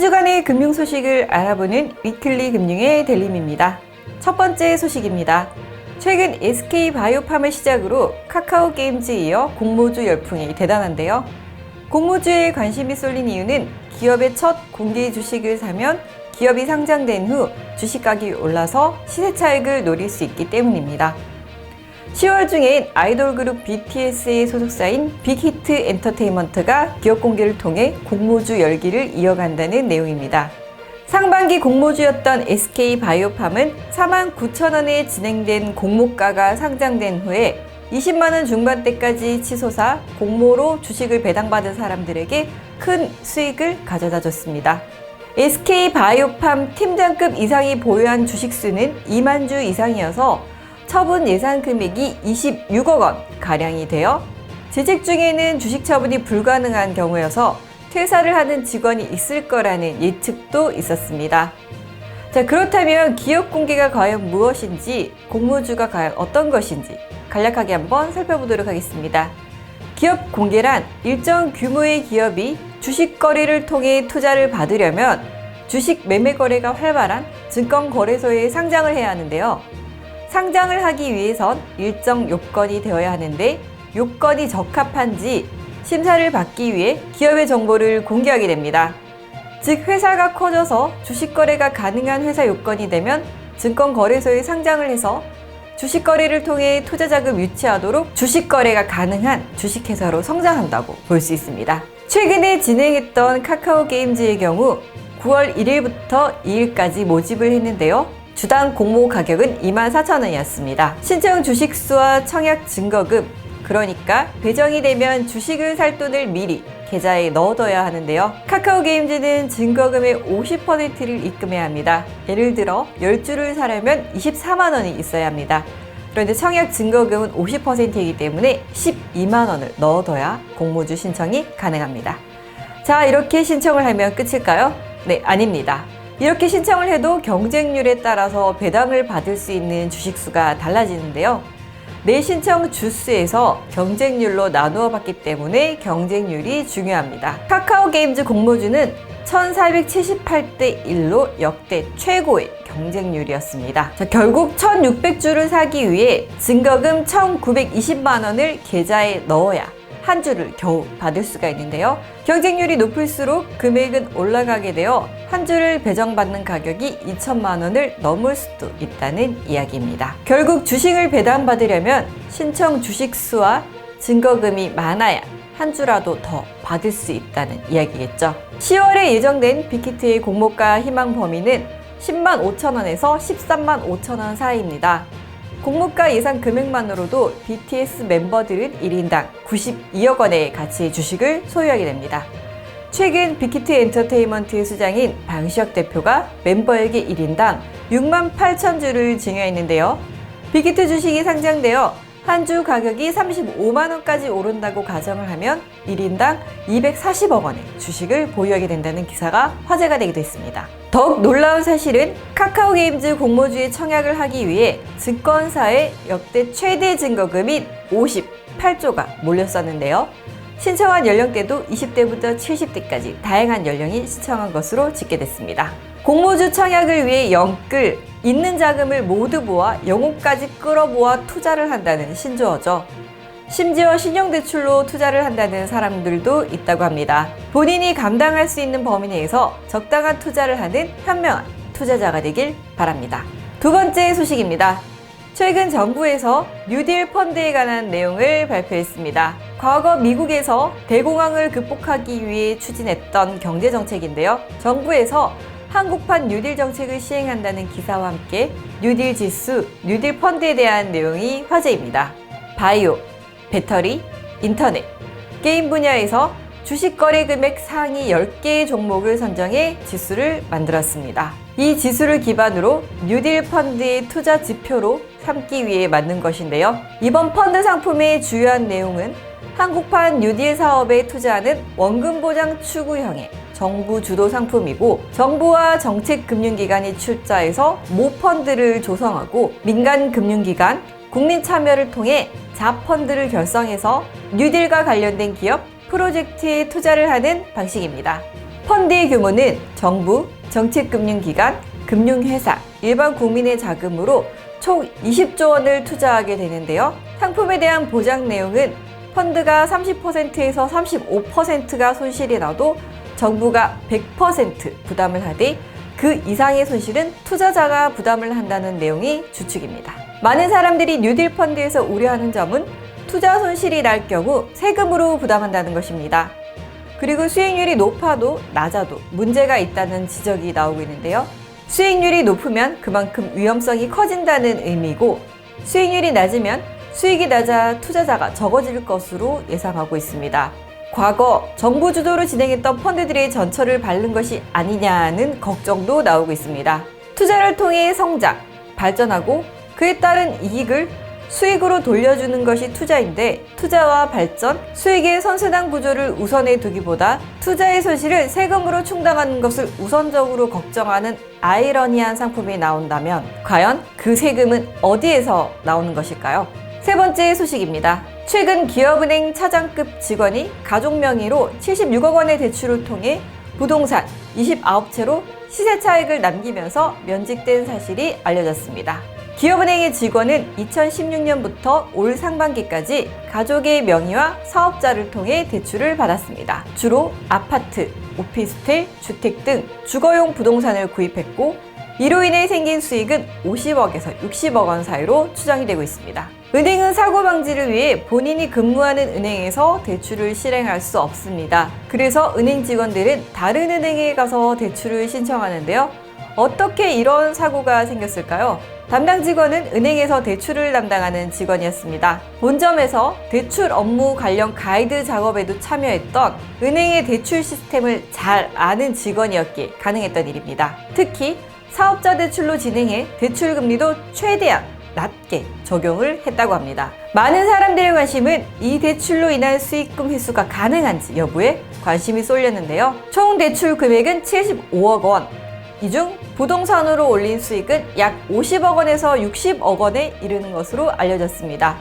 주간의 금융 소식을 알아보는 위클리 금융의 델림입니다. 첫 번째 소식입니다. 최근 SK 바이오팜을 시작으로 카카오 게임즈에 이어 공모주 열풍이 대단한데요. 공모주에 관심이 쏠린 이유는 기업의 첫 공개 주식을 사면 기업이 상장된 후 주식 가격이 올라서 시세 차익을 노릴 수 있기 때문입니다. 10월 중엔 아이돌 그룹 BTS의 소속사인 빅히트 엔터테인먼트가 기업 공개를 통해 공모주 열기를 이어간다는 내용입니다. 상반기 공모주였던 SK 바이오팜은 4만 9천 원에 진행된 공모가가 상장된 후에 20만 원 중반대까지 치솟아 공모로 주식을 배당받은 사람들에게 큰 수익을 가져다 줬습니다. SK 바이오팜 팀장급 이상이 보유한 주식 수는 2만 주 이상이어서 처분 예상 금액이 26억 원 가량이 되어 재직 중에는 주식 처분이 불가능한 경우여서 퇴사를 하는 직원이 있을 거라는 예측도 있었습니다. 자, 그렇다면 기업 공개가 과연 무엇인지, 공모주가 과연 어떤 것인지 간략하게 한번 살펴보도록 하겠습니다. 기업 공개란 일정 규모의 기업이 주식 거래를 통해 투자를 받으려면 주식 매매 거래가 활발한 증권 거래소에 상장을 해야 하는데요. 상장을 하기 위해선 일정 요건이 되어야 하는데 요건이 적합한지 심사를 받기 위해 기업의 정보를 공개하게 됩니다. 즉 회사가 커져서 주식 거래가 가능한 회사 요건이 되면 증권 거래소에 상장을 해서 주식 거래를 통해 투자 자금 유치하도록 주식 거래가 가능한 주식 회사로 성장한다고 볼 수 있습니다. 최근에 진행했던 카카오 게임즈의 경우 9월 1일부터 2일까지 모집을 했는데요. 주당 공모 가격은 24,000원이었습니다. 신청 주식수와 청약 증거금, 그러니까 배정이 되면 주식을 살 돈을 미리 계좌에 넣어둬야 하는데요. 카카오 게임즈는 증거금의 50%를 입금해야 합니다. 예를 들어 10주를 사려면 24만 원이 있어야 합니다. 그런데 청약 증거금은 50%이기 때문에 12만 원을 넣어둬야 공모주 신청이 가능합니다. 자, 이렇게 신청을 하면 끝일까요? 네, 아닙니다. 이렇게 신청을 해도 경쟁률에 따라서 배당을 받을 수 있는 주식수가 달라지는데요. 내 신청 주수에서 경쟁률로 나누어 봤기 때문에 경쟁률이 중요합니다. 카카오 게임즈 공모주는 1478대 1로 역대 최고의 경쟁률이었습니다. 자, 결국 1600주를 사기 위해 증거금 1920만 원을 계좌에 넣어야 한 주를 겨우 받을 수가 있는데요. 경쟁률이 높을수록 금액은 올라가게 되어 한 주를 배정받는 가격이 2천만 원을 넘을 수도 있다는 이야기입니다. 결국 주식을 배당받으려면 신청 주식 수와 증거금이 많아야 한 주라도 더 받을 수 있다는 이야기겠죠. 10월에 예정된 빅히트의 공모가 희망 범위는 10만 5천 원에서 13만 5천 원 사이입니다. 공모가 예상 금액만으로도 BTS 멤버들은 1인당 92억 원의 가치의 주식을 소유하게 됩니다. 최근 빅히트 엔터테인먼트의 수장인 방시혁 대표가 멤버에게 1인당 6만 8천 주를 증여했는데요. 빅히트 주식이 상장되어 한 주 가격이 35만 원까지 오른다고 가정을 하면 1인당 240억 원의 주식을 보유하게 된다는 기사가 화제가 되기도 했습니다. 더욱 놀라운 사실은 카카오 게임즈 공모주에 청약을 하기 위해 증권사의 역대 최대 증거금인 58조가 몰렸었는데요. 신청한 연령대도 20대부터 70대까지 다양한 연령이 신청한 것으로 집계됐습니다. 공모주 청약을 위해 영끌, 있는 자금을 모두 모아 영혼까지 끌어모아 투자를 한다는 신조어죠. 심지어 신용대출로 투자를 한다는 사람들도 있다고 합니다. 본인이 감당할 수 있는 범위 내에서 적당한 투자를 하는 현명한 투자자가 되길 바랍니다. 두 번째 소식입니다. 최근 정부에서 뉴딜 펀드에 관한 내용을 발표했습니다. 과거 미국에서 대공황을 극복하기 위해 추진했던 경제정책인데요. 정부에서 한국판 뉴딜 정책을 시행한다는 기사와 함께 뉴딜 지수, 뉴딜 펀드에 대한 내용이 화제입니다. 바이오, 배터리, 인터넷, 게임 분야에서 주식 거래 금액 상위 10개의 종목을 선정해 지수를 만들었습니다. 이 지수를 기반으로 뉴딜 펀드의 투자 지표로 삼기 위해 만든 것인데요. 이번 펀드 상품의 주요한 내용은 한국판 뉴딜 사업에 투자하는 원금 보장 추구형의 정부 주도 상품이고 정부와 정책 금융기관이 출자해서 모 펀드를 조성하고 민간 금융기관, 국민 참여를 통해 자펀드를 결성해서 뉴딜과 관련된 기업 프로젝트에 투자를 하는 방식입니다. 펀드의 규모는 정부, 정책금융기관, 금융회사, 일반 국민의 자금으로 총 20조 원을 투자하게 되는데요. 상품에 대한 보장 내용은 펀드가 30%에서 35%가 손실이 나도 정부가 100% 부담을 하되 그 이상의 손실은 투자자가 부담을 한다는 내용이 주축입니다. 많은 사람들이 뉴딜 펀드에서 우려하는 점은 투자 손실이 날 경우 세금으로 부담한다는 것입니다. 그리고 수익률이 높아도 낮아도 문제가 있다는 지적이 나오고 있는데요. 수익률이 높으면 그만큼 위험성이 커진다는 의미고 수익률이 낮으면 수익이 낮아 투자자가 적어질 것으로 예상하고 있습니다. 과거 정부 주도로 진행했던 펀드들의 전철을 밟는 것이 아니냐는 걱정도 나오고 있습니다. 투자를 통해 성장, 발전하고 그에 따른 이익을 수익으로 돌려주는 것이 투자인데 투자와 발전, 수익의 선순환 구조를 우선해 두기보다 투자의 손실을 세금으로 충당하는 것을 우선적으로 걱정하는 아이러니한 상품이 나온다면 과연 그 세금은 어디에서 나오는 것일까요? 세 번째 소식입니다. 최근 기업은행 차장급 직원이 가족 명의로 76억 원의 대출을 통해 부동산 29채로 시세 차익을 남기면서 면직된 사실이 알려졌습니다. 기업은행의 직원은 2016년부터 올 상반기까지 가족의 명의와 사업자를 통해 대출을 받았습니다. 주로 아파트, 오피스텔, 주택 등 주거용 부동산을 구입했고 이로 인해 생긴 수익은 50억에서 60억 원 사이로 추정이 되고 있습니다. 은행은 사고 방지를 위해 본인이 근무하는 은행에서 대출을 실행할 수 없습니다. 그래서 은행 직원들은 다른 은행에 가서 대출을 신청하는데요. 어떻게 이런 사고가 생겼을까요? 담당 직원은 은행에서 대출을 담당하는 직원이었습니다. 본점에서 대출 업무 관련 가이드 작업에도 참여했던 은행의 대출 시스템을 잘 아는 직원이었기에 가능했던 일입니다. 특히 사업자 대출로 진행해 대출 금리도 최대한 낮게 적용을 했다고 합니다. 많은 사람들의 관심은 이 대출로 인한 수익금 회수가 가능한지 여부에 관심이 쏠렸는데요. 총 대출 금액은 75억 원. 이 중 부동산으로 올린 수익은 약 50억 원에서 60억 원에 이르는 것으로 알려졌습니다.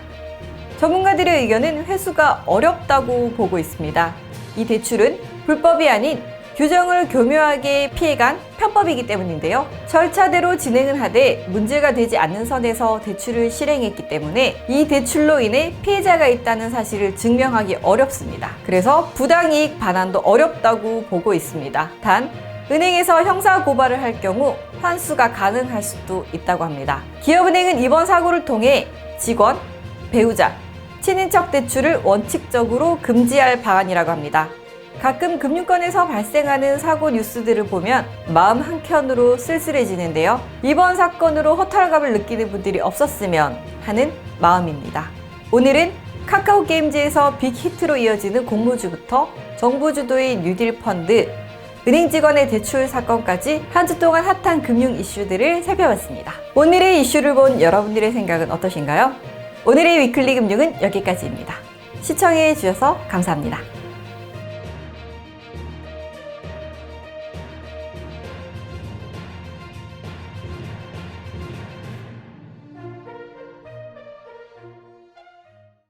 전문가들의 의견은 회수가 어렵다고 보고 있습니다. 이 대출은 불법이 아닌 규정을 교묘하게 피해간 편법이기 때문인데요. 절차대로 진행을 하되 문제가 되지 않는 선에서 대출을 실행했기 때문에 이 대출로 인해 피해자가 있다는 사실을 증명하기 어렵습니다. 그래서 부당이익 반환도 어렵다고 보고 있습니다. 단, 은행에서 형사 고발을 할 경우 환수가 가능할 수도 있다고 합니다. 기업은행은 이번 사고를 통해 직원, 배우자, 친인척 대출을 원칙적으로 금지할 방안이라고 합니다. 가끔 금융권에서 발생하는 사고 뉴스들을 보면 마음 한켠으로 쓸쓸해지는데요. 이번 사건으로 허탈감을 느끼는 분들이 없었으면 하는 마음입니다. 오늘은 카카오 게임즈에서 빅히트로 이어지는 공모주부터 정부 주도의 뉴딜 펀드, 은행 직원의 대출 사건까지 한 주 동안 핫한 금융 이슈들을 살펴봤습니다. 오늘의 이슈를 본 여러분들의 생각은 어떠신가요? 오늘의 위클리 금융은 여기까지입니다. 시청해 주셔서 감사합니다.